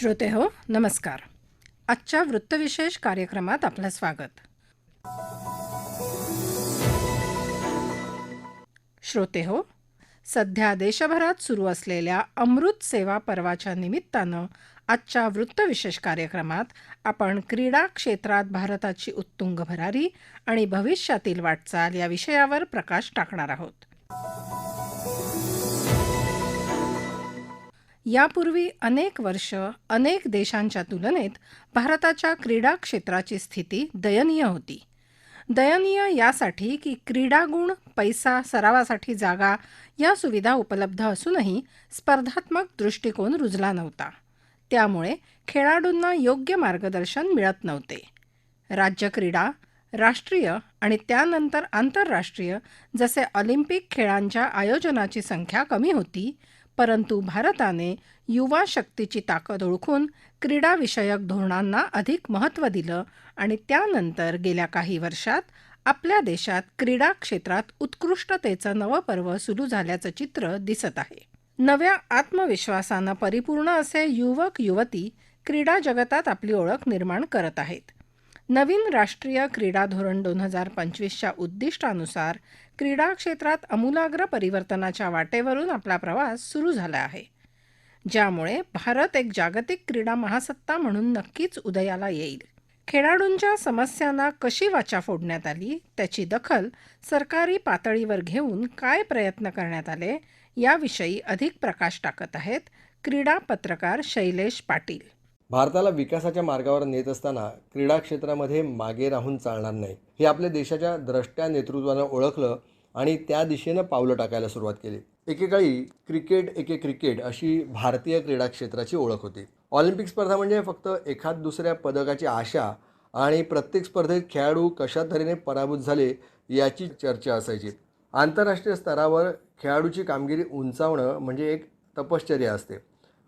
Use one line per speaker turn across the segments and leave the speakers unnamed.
श्रोते हो नमस्कार. आजच्या वृत्तविशेष कार्यक्रमात आपलं स्वागत. श्रोते हो सध्या देशभरात सुरू असलेल्या अमृत सेवा पर्वाच्या निमित्तानं आजच्या वृत्तविशेष कार्यक्रमात आपण क्रीडा क्षेत्रात भारताची उत्तुंग भरारी आणि भविष्यातील वाटचाल या विषयावर प्रकाश टाकणार आहोत. यापूर्वी अनेक वर्ष अनेक देशांच्या तुलनेत भारताच्या क्रीडा क्षेत्राची स्थिती दयनीय होती. दयनीय यासाठी की क्रीडागुण पैसा सरावासाठी जागा या सुविधा उपलब्ध असूनही स्पर्धात्मक दृष्टिकोन रुजला नव्हता. त्यामुळे खेळाडूंना योग्य मार्गदर्शन मिळत नव्हते. राज्य क्रीडा राष्ट्रीय आणि त्यानंतर आंतरराष्ट्रीय जसे ऑलिम्पिक खेळांच्या आयोजनाची संख्या कमी होती परंतु भारताने युवा शक्तीची ताकद ओळखून क्रीडाविषयक धोरणांना अधिक महत्त्व दिलं आणि त्यानंतर गेल्या काही वर्षात आपल्या देशात क्रीडा क्षेत्रात उत्कृष्टतेचं नवं पर्व सुरू झाल्याचं चित्र दिसत आहे. नव्या आत्मविश्वासानं परिपूर्ण असे युवक युवती क्रीडा जगतात आपली ओळख निर्माण करत आहेत. नवीन राष्ट्रीय क्रीडा धोरण दोन हजार पंचवीसच्या उद्दिष्टानुसार क्रीडा क्षेत्रात अमूलाग्र परिवर्तनाच्या वाटेवरून आपला प्रवास सुरू झाला आहे. ज्यामुळे भारत एक जागतिक क्रीडा महासत्ता म्हणून नक्कीच उदयाला येईल. खेळाडूंच्या समस्यांना कशी वाचा फोडण्यात आली त्याची दखल सरकारी पातळीवर घेऊन काय प्रयत्न करण्यात आले याविषयी अधिक प्रकाश टाकत आहेत क्रीडा पत्रकार शैलेश पाटील.
भारताला विकासाच्या मार्गावर नेत असताना क्रीडा क्षेत्रामध्ये मागे राहून चालणार नाही. हे आपल्या देशाच्या द्रष्ट्या नेतृत्वानं ओळखलं आणि त्या दिशेनं पावलं टाकायला सुरुवात केली. एकेकाळी क्रिकेट एके क्रिकेट अशी भारतीय क्रीडा क्षेत्राची ओळख होती. ऑलिम्पिक स्पर्धा म्हणजे फक्त एखाद दुसऱ्या पदकाची आशा आणि प्रत्येक स्पर्धेत खेळाडू कशा तऱ्हेने पराभूत झाले याची चर्चा असायची. आंतरराष्ट्रीय स्तरावर खेळाडूची कामगिरी उंचावणं म्हणजे एक तपश्चर्या असते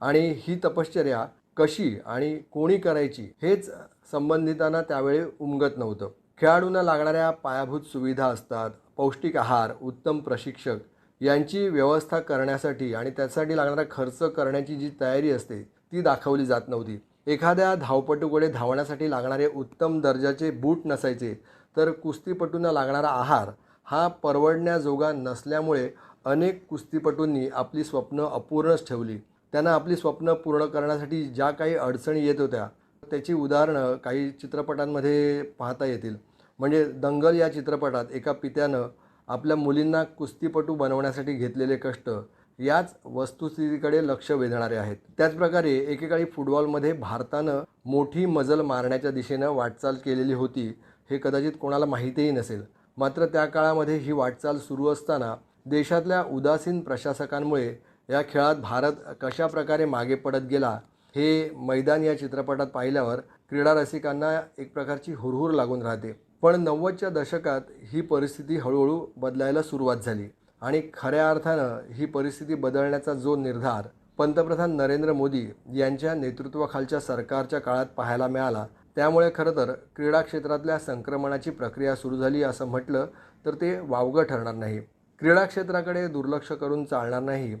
आणि ही तपश्चर्या कशी आणि कोणी करायची हेच संबंधितांना त्यावेळी उमगत नव्हतं. खेळाडूंना लागणाऱ्या पायाभूत सुविधा असतात पौष्टिक आहार उत्तम प्रशिक्षक यांची व्यवस्था करण्यासाठी आणि त्यासाठी लागणारा खर्च करण्याची जी तयारी असते ती दाखवली जात नव्हती. एखाद्या धावपटूकडे धावण्यासाठी लागणारे उत्तम दर्जाचे बूट नसायचे तर कुस्तीपटूंना लागणारा आहार हा परवडण्याजोगा नसल्यामुळे अनेक कुस्तीपटूंनी आपली स्वप्न अपूर्णच ठेवली. त्यांना आपली स्वप्न पूर्ण करण्यासाठी ज्या काही अडचणी येत होत्या त्याची उदाहरणं काही चित्रपटांमध्ये पाहता येतील. म्हणजे दंगल या चित्रपटात एका पित्यानं आपल्या मुलींना कुस्तीपटू बनवण्यासाठी घेतलेले कष्ट याच वस्तुस्थितीकडे लक्ष वेधणारे आहेत. त्याचप्रकारे एकेकाळी फुटबॉलमध्ये भारतानं मोठी मजल मारण्याच्या दिशेनं वाटचाल केलेली होती हे कदाचित कोणाला माहितीही नसेल. मात्र त्या काळामध्ये ही वाटचाल सुरू असताना देशातल्या उदासीन प्रशासकांमुळे या खेळात भारत कशा प्रकारे मागे पडत गेला हे मैदान या चित्रपटात पाहिल्यावर क्रीडा रसिकांना एक प्रकारची हुरहुर लागून राहते. पण नव्वदच्या दशकात ही परिस्थिती हळूहळू बदलायला सुरुवात झाली आणि खऱ्या अर्थानं ही परिस्थिती बदलण्याचा जो निर्धार पंतप्रधान नरेंद्र मोदी यांच्या नेतृत्वाखालच्या सरकारच्या काळात पाहायला मिळाला त्यामुळे खरं तर क्रीडा क्षेत्रातल्या संक्रमणाची प्रक्रिया सुरू झाली असं म्हटलं तर ते वावगं ठरणार नाही. क्रीडा क्षेत्राकडे दुर्लक्ष करून चालणार नाही.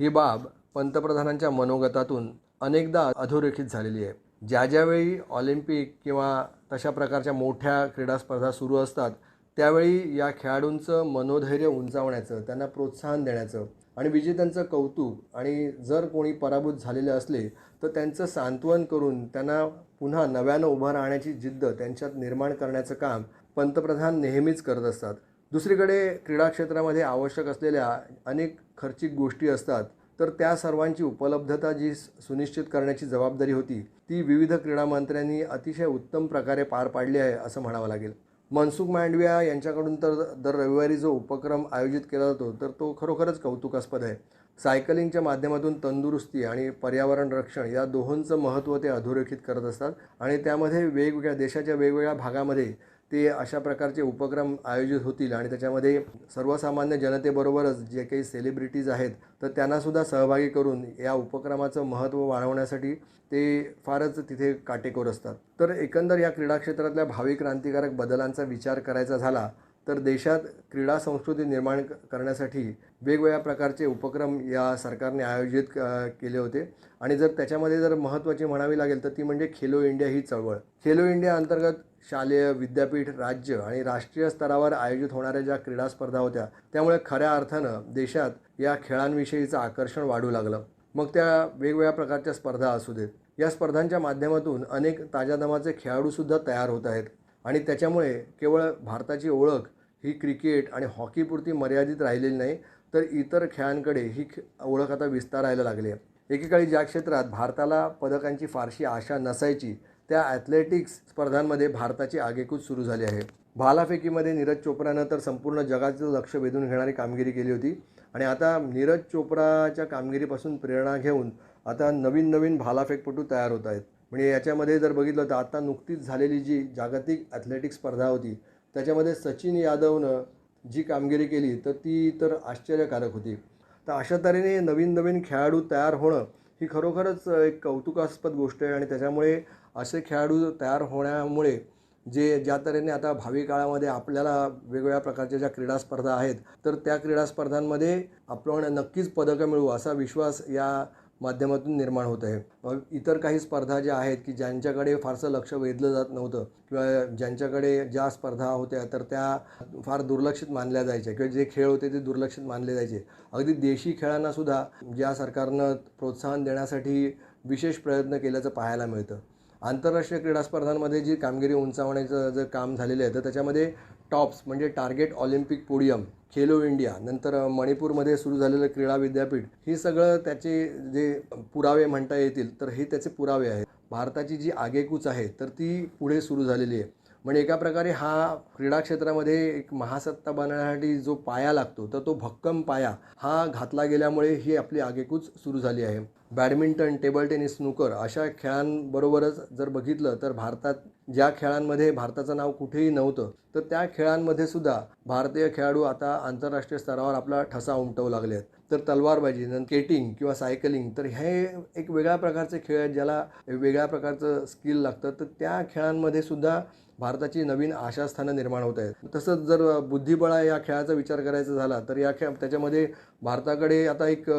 ही बाब पंतप्रधानांच्या मनोगतातून अनेकदा अधोरेखित झालेली आहे. ज्या ज्यावेळी ऑलिम्पिक किंवा तशा प्रकारच्या मोठ्या क्रीडा स्पर्धा सुरू असतात त्यावेळी या खेळाडूंचं मनोधैर्य उंचावण्याचं त्यांना प्रोत्साहन देण्याचं आणि विजेत्यांचं कौतुक आणि जर कोणी पराभूत झालेले असले तर त्यांचं सांत्वन करून त्यांना पुन्हा नव्यानं उभं राहण्याची जिद्द त्यांच्यात निर्माण करण्याचं काम पंतप्रधान नेहमीच करत असतात. दुसरीकडे क्रीडा क्षेत्रामध्ये आवश्यक असलेल्या अनेक खर्चिक गोष्टी असतात तर त्या सर्वांची उपलब्धता जी सुनिश्चित करण्याची जबाबदारी होती ती विविध क्रीडा मंत्र्यांनी अतिशय उत्तम प्रकारे पार पाडली आहे असं म्हणावं लागेल. मनसुख मांडविया यांच्याकडून तर दर रविवारी जो उपक्रम आयोजित केला जातो तर तो खरोखरच कौतुकास्पद आहे. सायकलिंगच्या माध्यमातून तंदुरुस्ती आणि पर्यावरण रक्षण या दोहोंचं महत्त्व ते अधोरेखित करत असतात आणि त्यामध्ये वेगवेगळ्या देशाच्या वेगवेगळ्या भागामध्ये ते अशा प्रकारचे उपक्रम आयोजित होतील आणि त्याच्यामध्ये सर्वसामान्य जनतेबरोबरच जे काही सेलिब्रिटीज आहेत तर त्यांनासुद्धा सहभागी करून या उपक्रमाचं महत्त्व वाढवण्यासाठी ते फारच तिथे काटेकोर असतात. तर एकंदर या क्रीडा क्षेत्रातल्या भावी क्रांतिकारक बदलांचा विचार करायचा झाला तर देशात क्रीडा संस्कृती निर्माण करण्यासाठी वेगवेगळ्या प्रकारचे उपक्रम या सरकारने आयोजित केले होते. आणि जर त्याच्यामध्ये जर महत्त्वाची म्हणावी लागेल तर ती म्हणजे खेलो इंडिया ही चळवळ. खेलो इंडिया अंतर्गत शालेय विद्यापीठ राज्य आणि राष्ट्रीय स्तरावर आयोजित होणाऱ्या ज्या क्रीडा स्पर्धा होत्या त्यामुळे खऱ्या अर्थानं देशात या खेळांविषयीचं आकर्षण वाढू लागलं. मग त्या वेगवेगळ्या प्रकारच्या स्पर्धा असू देत. या स्पर्धांच्या माध्यमातून अनेक ताज्या दमाचे खेळाडूसुद्धा तयार होत आहेत आणि त्याच्यामुळे केवळ भारताची ओळख ही क्रिकेट आणि हॉकीपुरती मर्यादित राहिलेली नाही तर इतर खेळांकडे ही ओळख आता विस्तारायला लागली आहे. एकेकाळी ज्या क्षेत्रात भारताला पदकांची फारशी आशा नसायची त्या ॲथलेटिक्स स्पर्धांमध्ये भारताची आगेकूच सुरू झाली आहे. भालाफेकीमध्ये नीरज चोप्रानं तर संपूर्ण जगाचं लक्ष वेधून घेणारी कामगिरी केली होती. आणि आता नीरज चोप्राच्या कामगिरीपासून प्रेरणा घेऊन आता नवीन नवीन भालाफेकपटू तयार होत आहेत. म्हणजे याच्यामध्ये जर बघितलं तर आता नुकतीच झालेली जी जागतिक ॲथलेटिक्स स्पर्धा होती त्याच्यामध्ये सचिन यादवनं जी कामगिरी केली तर ती तर आश्चर्यकारक होती. तर अशा तऱ्हेने नवीन नवीन खेळाडू तयार होणं ही खरोखरच एक कौतुकास्पद गोष्ट आहे. आणि त्याच्यामुळे असे खेळाडू तयार होण्यामुळे जे ज्या तऱ्हेने आता भावी काळामध्ये आपल्याला वेगवेगळ्या प्रकारच्या ज्या क्रीडा स्पर्धा आहेत तर त्या क्रीडा स्पर्धांमध्ये आपण नक्कीच पदकं मिळवू असा विश्वास या माध्यमातून निर्माण होत आहे. मग इतर काही स्पर्धा ज्या आहेत की ज्यांच्याकडे फारसं लक्ष वेधलं जात नव्हतं किंवा ज्यांच्याकडे ज्या स्पर्धा होत्या तर त्या फार दुर्लक्षित मानल्या जायच्या किंवा जे खेळ होते ते दुर्लक्षित मानले जायचे. अगदी देशी खेळांनासुद्धा ज्या सरकारनं प्रोत्साहन देण्यासाठी विशेष प्रयत्न केल्याचं पाहायला मिळतं. आंतरराष्ट्रीय क्रीडा स्पर्धांमध्ये जी कामगिरी उंचावण्याचं जर काम झालेलं आहे तर त्याच्यामध्ये टॉप्स म्हणजे target Olympic podium Khelo India नंतर मणिपूरमध्ये सुरू झालेलं क्रीडा विद्यापीठ ही सगळं त्याचे जे पुरावे म्हणता येतील तर हे त्याचे पुरावे आहेत. भारताची जी आगेकूच आहे तर ती पुढे सुरू झालेली आहे. म्हणजे एका प्रकारे हा क्रीडा क्षेत्रामध्ये एक महासत्ता बनण्यासाठी जो पाया लागतो तर तो भक्कम पाया हा घातला गेल्यामुळे ही आपली आगेकूच सुरू झाली आहे. बॅडमिंटन टेबल टेनिस स्नूकर अशा खेळांबरोबरच जर बघितलं तर भारतात ज्या खेळांमध्ये भारताचं नाव कुठेही नव्हतं तर त्या खेळांमध्ये सुद्धा भारतीय खेळाडू आता आंतरराष्ट्रीय स्तरावर आपला ठसा उमटवू लागले आहेत. तर तलवारबाजी नंतर केटिंग किंवा सायकलिंग तर हे एक वेगळ्या प्रकारचे खेळ आहेत ज्याला वेगळ्या प्रकारचं स्किल लागतं. तर त्या खेळांमध्ये सुद्धा भारताची नवीन आशास्थानं निर्माण होत आहेत. तसंच जर बुद्धिबळा या खेळाचा विचार करायचा झाला तर या खेळ त्याच्यामध्ये भारताकडे आता एक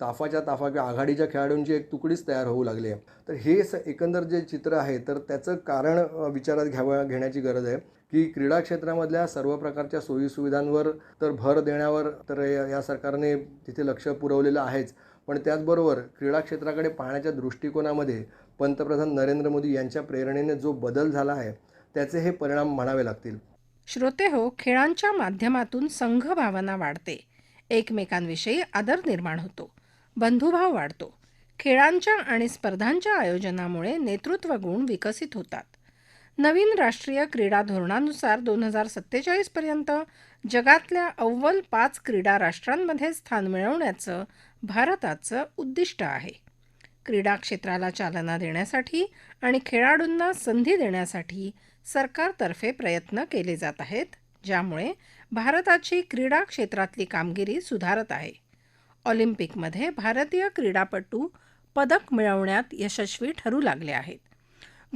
ताफाच्या ताफा किंवा आघाडीच्या खेळाडूंची एक तुकडीच तयार होऊ लागली आहे. तर हे स एकंदर जे चित्र आहे तर त्याचं कारण विचारात घ्यावं घेण्याची गरज आहे की क्रीडा क्षेत्रामधल्या सर्व प्रकारच्या सोयीसुविधांवर तर भर देण्यावर तर या सरकारने तिथे लक्ष पुरवलेलं आहेच. पण त्याचबरोबर क्रीडा क्षेत्राकडे पाहण्याच्या दृष्टिकोनामध्ये पंतप्रधान नरेंद्र मोदी यांच्या प्रेरणेने जो बदल झाला आहे त्याचे हे परिणाम म्हणावे लागतील.
श्रोते हो खेळांच्या माध्यमातून संघ भावना वाढते. एकमेकांविषयी आदर निर्माण होतो. बंधुभाव वाढतो. खेळांच्या आणि स्पर्धांच्या आयोजनामुळे नेतृत्व गुण विकसित होतात. नवीन राष्ट्रीय क्रीडा धोरणानुसार दोन हजार सत्तेचाळीसपर्यंत जगातल्या अव्वल पाच क्रीडा राष्ट्रांमध्ये स्थान मिळवण्याचं भारताचं उद्दिष्ट आहे. क्रीडा क्षेत्राला चालना देण्यासाठी आणि खेळाडूंना संधी देण्यासाठी सरकारतर्फे प्रयत्न केले जात आहेत ज्यामुळे भारताची क्रीडा क्षेत्रातली कामगिरी सुधारत आहे. ऑलिम्पिकमध्ये भारतीय क्रीडापटू पदक मिळवण्यात यशस्वी ठरू लागले आहेत.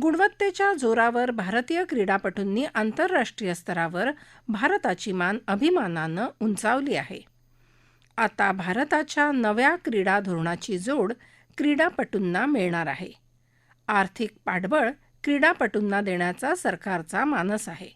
गुणवत्तेच्या जोरावर भारतीय क्रीडापटूंनी आंतरराष्ट्रीय स्तरावर भारताची मान अभिमानानं उंचावली आहे. आता भारताच्या नव्या क्रीडा धोरणाची जोड क्रीडापटूंना मिळणार आहे. आर्थिक पाठबळ क्रीडापटूंना देण्याचा सरकारचा मानस आहे.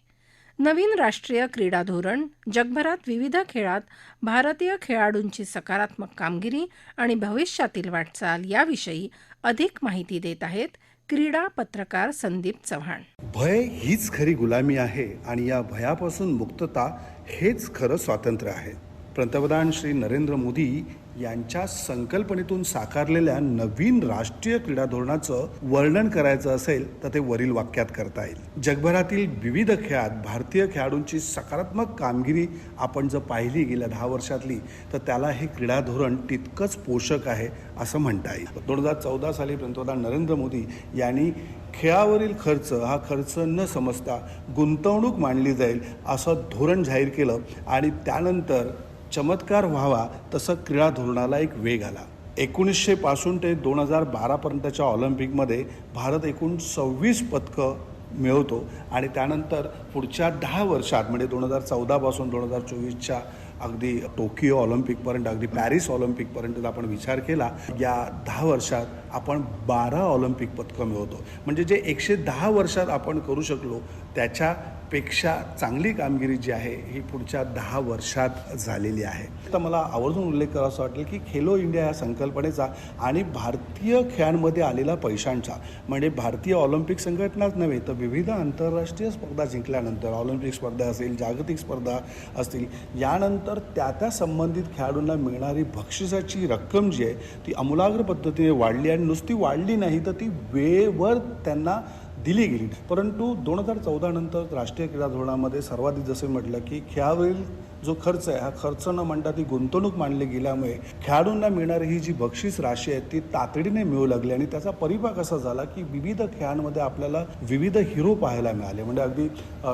नवीन राष्ट्रीय क्रीडा धोरण जगभरात विविध खेळात भारतीय खेळाडूंची सकारात्मक कामगिरी आणि भविष्यातील वाटचाल याविषयी अधिक माहिती देत आहेत क्रीडा पत्रकार संदीप चव्हाण.
भय हीच खरी गुलामी आहे आणि या भयापासून मुक्तता हेच खरं स्वातंत्र्य आहे. पंतप्रधान श्री नरेंद्र मोदी यांच्या संकल्पनेतून साकारलेल्या नवीन राष्ट्रीय क्रीडा धोरणाचं वर्णन करायचं असेल तर ते वरील वाक्यात करता येईल. जगभरातील विविध खेळात भारतीय खेळाडूंची सकारात्मक कामगिरी आपण जर पाहिली गेल्या दहा वर्षातली तर त्याला हे क्रीडा धोरण तितकंच पोषक आहे असं म्हणता येईल. दोन हजार चौदा साली पंतप्रधान नरेंद्र मोदी यांनी खेळावरील खर्च हा खर्च न समजता गुंतवणूक मानली जाईल असं धोरण जाहीर केलं आणि त्यानंतर चमत्कार व्हावा तसं क्रीडा धोरणाला एक वेग आला. एकोणीसशे पासून ते दोन हजार बारापर्यंतच्या ऑलिम्पिकमध्ये भारत एकूण सव्वीस पदकं मिळवतो आणि त्यानंतर पुढच्या दहा वर्षात म्हणजे दोन हजार चौदापासून दोन हजार चोवीसच्या अगदी टोकियो ऑलिम्पिकपर्यंत अगदी पॅरिस ऑलिम्पिकपर्यंत जर आपण विचार केला या दहा वर्षात आपण बारा ऑलिम्पिक पदकं मिळवतो. म्हणजे जे एकशे दहा वर्षात आपण करू शकलो त्याच्या पेक्षा चांगली कामगिरी जी आहे ही पुढच्या दहा वर्षात झालेली आहे. तर मला आवर्जून उल्लेख करावा वाटेल की खेलो इंडिया या संकल्पनेचा आणि भारतीय खेळांमध्ये आलेला पैशांचा म्हणजे भारतीय ऑलिम्पिक संघटनाच नव्हे तर विविध आंतरराष्ट्रीय स्पर्धा जिंकल्यानंतर ऑलिम्पिक स्पर्धा असेल जागतिक स्पर्धा असतील यानंतर त्या त्या संबंधित खेळाडूंना मिळणारी बक्षिसाची रक्कम जी आहे ती अमूलाग्र पद्धतीने वाढली आणि नुसती वाढली नाही तर ती वेळेवर त्यांना दिली गेली. परंतु दोन हजार चौदा नंतर राष्ट्रीय क्रीडा धोरणामध्ये सर्वाधिक जसे म्हटलं की खेळावरील जो खर्च आहे हा खर्च न म्हणता ती गुंतवणूक मानली गेल्यामुळे खेळाडूंना मिळणारी ही जी बक्षीस राशी आहे ती तातडीने मिळू लागली आणि त्याचा परिपाक असा झाला की विविध खेळांमध्ये आपल्याला विविध हिरो पाहायला मिळाले. म्हणजे अगदी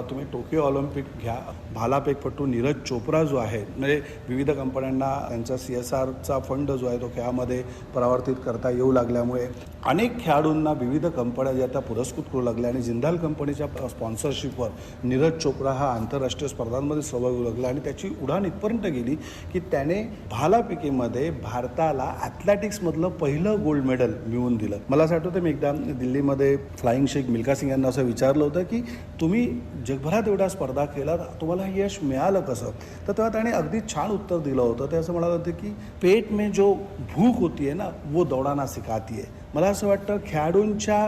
तुम्ही टोकियो ऑलिम्पिक घ्या भालापेकपटू नीरज चोप्रा जो आहे म्हणजे विविध कंपन्यांना त्यांचा सी एस आरचा फंड जो आहे तो खेळामध्ये परावर्तित करता येऊ लागल्यामुळे अनेक खेळाडूंना विविध कंपन्या ज्या त्या पुरस्कृत करू लागल्या आणि जिंदाल कंपनीच्या स्पॉन्सरशिपवर नीरज चोप्रा हा आंतरराष्ट्रीय स्पर्धांमध्ये सहभागी होऊ लागला आणि त्याची उडाण इथपर्यंत गेली की त्याने भालापिकेमध्ये भारताला ॲथलेटिक्समधलं पहिलं गोल्ड मेडल मिळवून दिलं. मला असं आठवतं मी एकदा दिल्लीमध्ये फ्लाईंग शेख मिल्खा सिंग यांना असं विचारलं होतं की तुम्ही जगभरात एवढ्या स्पर्धा केला तुम्हाला हे यश मिळालं कसं? तर तेव्हा त्याने अगदी छान उत्तर दिलं होतं. ते असं म्हणालं होतं की पेट में जो भूक होती है ना वो दौडाना सिखाती है मला असं वाटतं खेळाडूंच्या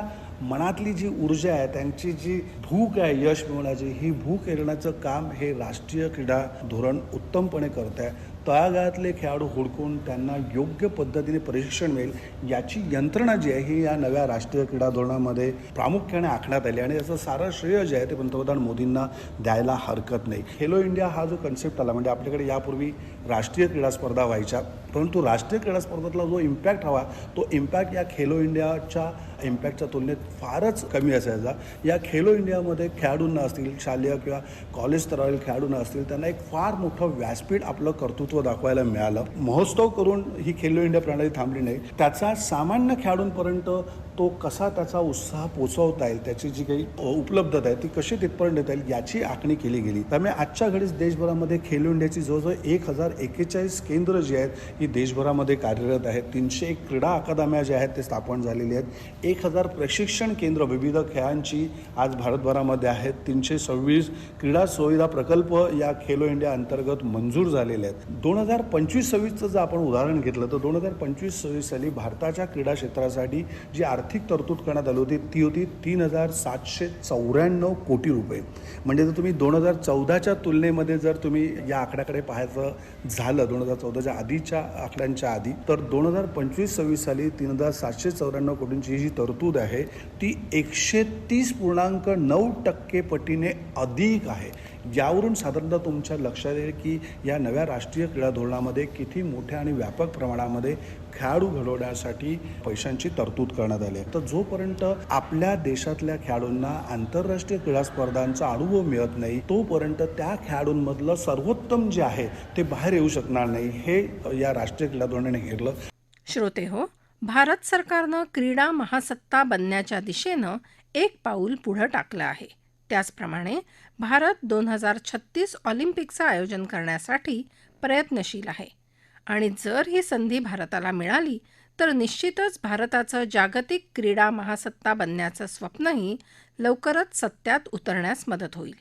मनातली जी ऊर्जा आहे त्यांची जी भूक आहे यश मिळवण्याची ही भूक येण्याचं काम हे राष्ट्रीय क्रीडा धोरण उत्तमपणे करत आहे. तळागाळातले खेळाडू हुडकून त्यांना योग्य पद्धतीने प्रशिक्षण मिळेल याची यंत्रणा जी आहे ही या नव्या राष्ट्रीय क्रीडा धोरणामध्ये प्रामुख्याने आखण्यात आली आणि याचं सारं श्रेय जे आहे ते पंतप्रधान मोदींना द्यायला हरकत नाही. खेलो इंडिया हा जो कन्सेप्ट आला म्हणजे आपल्याकडे यापूर्वी राष्ट्रीय क्रीडा स्पर्धा व्हायच्या. परंतु राष्ट्रीय क्रीडा स्पर्धेतला जो इम्पॅक्ट हवा तो इम्पॅक्ट या खेलो इंडियाच्या इम्पॅक्टच्या तुलनेत फारच कमी असायचा. या खेलो इंडियामध्ये खेळाडूंना असतील शालेय किंवा कॉलेज स्तरावरील खेळाडूंना असतील त्यांना एक फार मोठं व्यासपीठ आपलं कर्तृत्व दाखवायला मिळालं. महोत्सव करून ही खेलो इंडिया प्रणाली थांबली नाही. त्याचा सामान्य खेळाडूंपर्यंत तो कसा त्याचा उत्साह पोचवता येईल त्याची जी काही उपलब्धता आहे ती कशी तिथपर्यंत येता येईल याची आखणी केली गेली. त्यामुळे आजच्या घडीच देशभरामध्ये खेलो इंडियाची जवळजवळ एक हजार एकेचाळीस केंद्र जी आहेत ही देशभरामध्ये कार्यरत आहेत. तीनशे एक क्रीडा अकादम्या ज्या आहेत ते स्थापन झालेली आहेत. एक हजार प्रशिक्षण केंद्र विविध खेळांची आज भारतभरामध्ये आहेत. तीनशे सव्वीस क्रीडा सुविधा प्रकल्प या खेलो इंडिया अंतर्गत मंजूर झालेले आहेत. दोन हजार पंचवीस सव्वीसचं जर आपण उदाहरण घेतलं तर दोन हजार पंचवीस सव्वीस साली भारताच्या क्रीडा क्षेत्रासाठी जी आर्थिक आर्थिक तरतूद करण्यात आली होती. ती होती तीन हजार सातशे चौऱ्याण्णव कोटी रुपये. म्हणजे जर तुम्ही दोन हजार चौदाच्या तुलनेमध्ये जर तुम्ही या आकड्याकडे पाहायचं झालं दोन हजार चौदाच्या आधीच्या आकड्यांच्या आधी तर दोन हजार पंचवीस सव्वीस साली तीन हजार सातशे चौऱ्याण्णव कोटींची जी तरतूद आहे ती एकशे तीस पूर्णांक नऊ टक्के पटीने अधिक आहे. यावरून साधारणतः तुमच्या लक्षात येईल की या नव्या राष्ट्रीय क्रीडा धोरणामध्ये किती मोठ्या आणि व्यापक प्रमाणामध्ये खेळाडू घडवण्यासाठी पैशांची तरतूद करण्यात आली आहे. तर जोपर्यंत आपल्या देशातल्या खेळाडूंना आंतरराष्ट्रीय क्रीडा स्पर्धांचा अनुभव मिळत नाही तोपर्यंत त्या खेळाडूंमधलं सर्वोत्तम जे आहे ते बाहेर येऊ शकणार नाही हे या राष्ट्रीय क्रीडा धोरणाने घेतलं.
श्रोते हो भारत सरकारनं क्रीडा महासत्ता बनण्याच्या दिशेनं एक पाऊल पुढं टाकलं आहे. त्याचप्रमाणे भारत दोन हजार छत्तीस ऑलिम्पिकचं आयोजन करण्यासाठी प्रयत्नशील आहे. आणि जर ही संधी भारताला मिळाली तर निश्चितच भारताचं जागतिक क्रीडा महासत्ता बनण्याचं स्वप्नही लवकरच सत्यात उतरण्यास मदत होईल.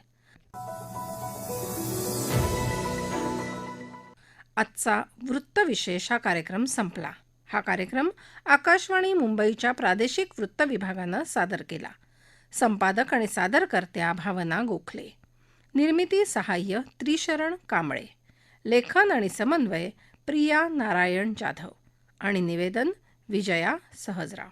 आजचा वृत्तविशेष हा कार्यक्रम संपला. हा कार्यक्रम आकाशवाणी मुंबईच्या प्रादेशिक वृत्त विभागानं सादर केला. संपादक आणि सादरकर्त्या भावना गोखले. निर्मिती सहाय्य त्रिशरण कांबळे. लेखन आणि समन्वय प्रिया नारायण जाधव. आणि निवेदन विजया सहजराव.